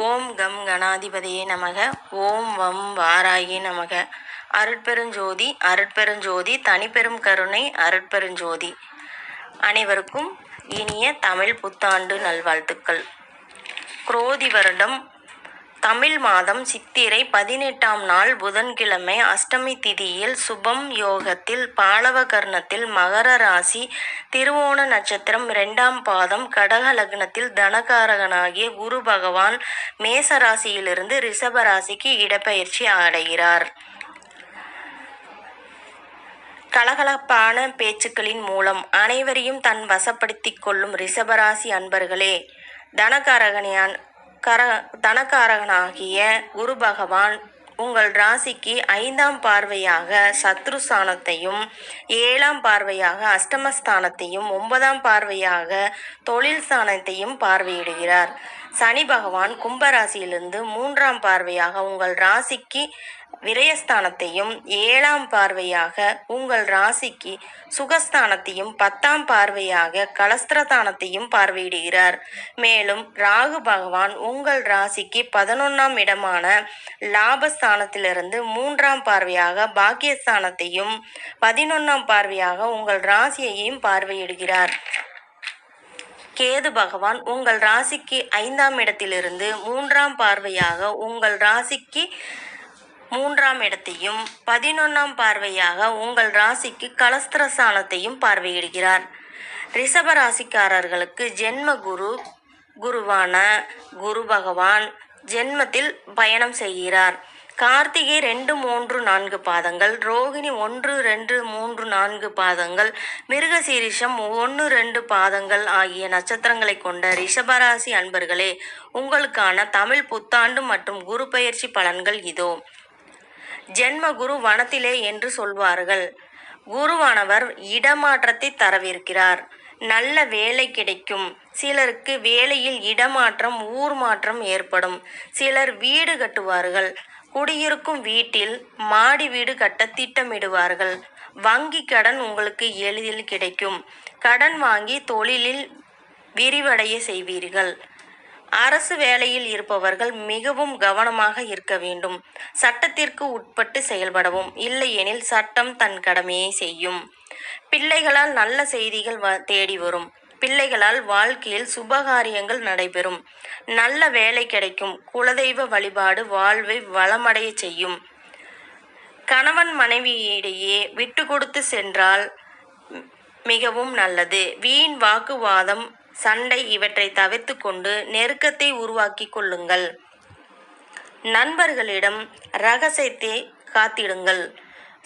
ஓம் come கணாதிபதியே நமக. ஓம் வம் வாராயே நமக. அருட்பெருஞ்சோதி அருட்பெருஞ்சோதி தனிப்பெரும் கருணை அருட்பெருஞ்சோதி. அனைவருக்கும் இனிய தமிழ் புத்தாண்டு நல்வாழ்த்துக்கள். குரோதி வருடம் தமிழ் மாதம் சித்திரை பதினெட்டாம் நாள் புதன்கிழமை அஷ்டமி திதியில் சுபம் யோகத்தில் பாலவகர்ணத்தில் மகர ராசி திருவோண நட்சத்திரம் இரண்டாம் பாதம் கடக லக்னத்தில் தனகாரகனாகிய குரு பகவான் மேச ராசியிலிருந்து ரிஷப ராசிக்கு இடப்பெயர்ச்சி அடைகிறார். கலகலப்பான பேச்சுக்களின் மூலம் அனைவரையும் தன் வசப்படுத்திக் கொள்ளும் ரிஷபராசி அன்பர்களே தனகாரகனியான் கர தனக்காரகனாகிய குரு பகவான் உங்கள் ராசிக்கு ஐந்தாம் பார்வையாக சத்ருஸ்தானத்தையும் ஏழாம் பார்வையாக அஷ்டமஸ்தானத்தையும் ஒன்பதாம் பார்வையாக தொழில் ஸ்தானத்தையும் பார்வையிடுகிறார். சனி பகவான் கும்பராசியிலிருந்து மூன்றாம் பார்வையாக உங்கள் ராசிக்கு விரயஸ்தானத்தையும் ஏழாம் பார்வையாக உங்கள் ராசிக்கு சுகஸ்தானத்தையும் பத்தாம் பார்வையாக கலஸ்திரஸ்தானத்தையும் பார்வையிடுகிறார். மேலும் ராகு பகவான் உங்கள் ராசிக்கு பதினொன்றாம் இடமான லாபஸ்தானத்திலிருந்து மூன்றாம் பார்வையாக பாக்கியஸ்தானத்தையும் பதினொன்றாம் பார்வையாக உங்கள் ராசியையும் பார்வையிடுகிறார். கேது பகவான் உங்கள் ராசிக்கு ஐந்தாம் இடத்திலிருந்து மூன்றாம் பார்வையாக உங்கள் ராசிக்கு மூன்றாம் இடத்தையும் பதினொன்றாம் பார்வையாக உங்கள் ராசிக்கு கலஸ்திரஸ்தானத்தையும் பார்வையிடுகிறார். ரிஷப ராசிக்காரர்களுக்கு ஜென்ம குரு குருவான குரு பகவான் ஜென்மத்தில் பயணம் செய்கிறார். கார்த்திகை ரெண்டு மூன்று நான்கு பாதங்கள் ரோகிணி ஒன்று ரெண்டு மூன்று நான்கு பாதங்கள் மிருகசீரிஷம் ஒன்று ரெண்டு பாதங்கள் ஆகிய நட்சத்திரங்களை கொண்ட ரிஷபராசி அன்பர்களே உங்களுக்கான தமிழ் புத்தாண்டு மற்றும் குரு பயிற்சி பலன்கள் இதோ. ஜென்ம குரு வனத்திலே என்று சொல்வார்கள். குருவானவர் இடமாற்றத்தை தரவிருக்கிறார். நல்ல வேலை கிடைக்கும். சிலருக்கு வேலையில் இடமாற்றம் ஊர் மாற்றம் ஏற்படும். சிலர் வீடு கட்டுவார்கள். குடியிருக்கும் வீட்டில் மாடி வீடு கட்ட திட்டமிடுவார்கள். வங்கி கடன் உங்களுக்கு எளிதில் கிடைக்கும். கடன் வாங்கி தொழிலில் விரிவடைய செய்வீர்கள். அரசு வேலையில் இருப்பவர்கள் மிகவும் கவனமாக இருக்க வேண்டும். சட்டத்திற்கு உட்பட்டு செயல்படவும் இல்லையெனில் சட்டம் தன் கடமையை செய்யும். பிள்ளைகளால் நல்ல செய்திகள் வ தேடி வரும். பிள்ளைகளால் வாழ்க்கையில் சுபகாரியங்கள் நடைபெறும். நல்ல வேலை கிடைக்கும். குலதெய்வ வழிபாடு வாழ்வை வளமடைய செய்யும். கணவன் மனைவியிடையே விட்டு கொடுத்து சென்றால் மிகவும் நல்லது. வீண் வாக்குவாதம் சண்டை இவற்றை தவிர்த்து கொண்டு நெருக்கத்தை உருவாக்கி கொள்ளுங்கள். நண்பர்களிடம் ரகசியத்தை காத்திடுங்கள்.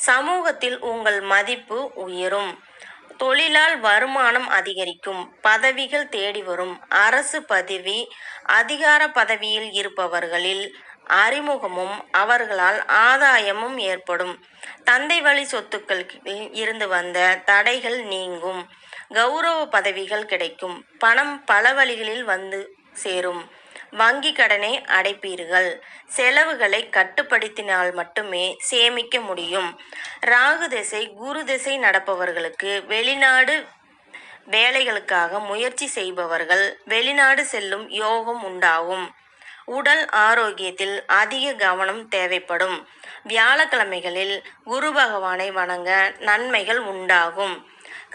சமூகத்தில் உங்கள் மதிப்பு உயரும். தொழிலால் வருமானம் அதிகரிக்கும் பதவிகள் தேடி வரும். அரசு பதவி அதிகார பதவியில் இருப்பவர்களில் அறிமுகமும் அவர்களால் ஆதாயமும் ஏற்படும். தந்தை வழி சொத்துக்களில் இருந்து வந்த தடைகள் நீங்கும். கௌரவ பதவிகள் கிடைக்கும். பணம் பல வழிகளில் வந்து சேரும். வங்கி கடனை அடைப்பீர்கள். செலவுகளை கட்டுப்படுத்தினால் மட்டுமே சேமிக்க முடியும். ராகு திசை குரு திசை நடப்பவர்களுக்கு வெளிநாடு வேலைகளுக்காக முயற்சி செய்பவர்கள் வெளிநாடு செல்லும் யோகம் உண்டாகும். உடல் ஆரோக்கியத்தில் அதிக கவனம் தேவைப்படும். வியாழக்கிழமைகளில் குரு பகவானை வணங்க நன்மைகள் உண்டாகும்.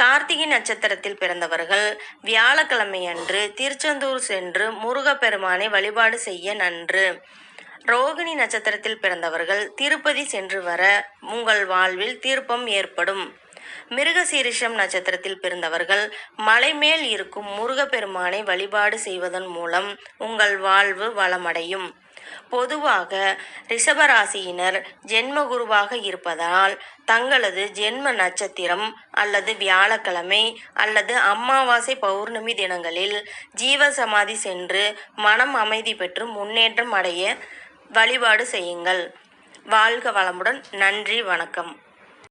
கார்த்திகை நட்சத்திரத்தில் பிறந்தவர்கள் வியாழக்கிழமையன்று திருச்செந்தூர் சென்று முருகப்பெருமானை வழிபாடு செய்ய நன்று. ரோகிணி நட்சத்திரத்தில் பிறந்தவர்கள் திருப்பதி சென்று வர உங்கள் வாழ்வில் தீர்ப்பம் ஏற்படும். மிருகசீரிஷம் நட்சத்திரத்தில் பிறந்தவர்கள் மலை மேல் இருக்கும் முருகப்பெருமானை வழிபாடு செய்வதன் மூலம் உங்கள் வாழ்வு வளமடையும். பொதுவாக ரிஷபராசியினர் ஜென்ம குருவாக இருப்பதால் தங்களது ஜென்ம நட்சத்திரம் அல்லது வியாழக்கிழமை அல்லது அமாவாசை பௌர்ணமி தினங்களில் ஜீவசமாதி சென்று மனம் அமைதி பெற்று முன்னேற்றம் அடைய வழிபாடு செய்யுங்கள். வாழ்க வளமுடன். நன்றி வணக்கம்.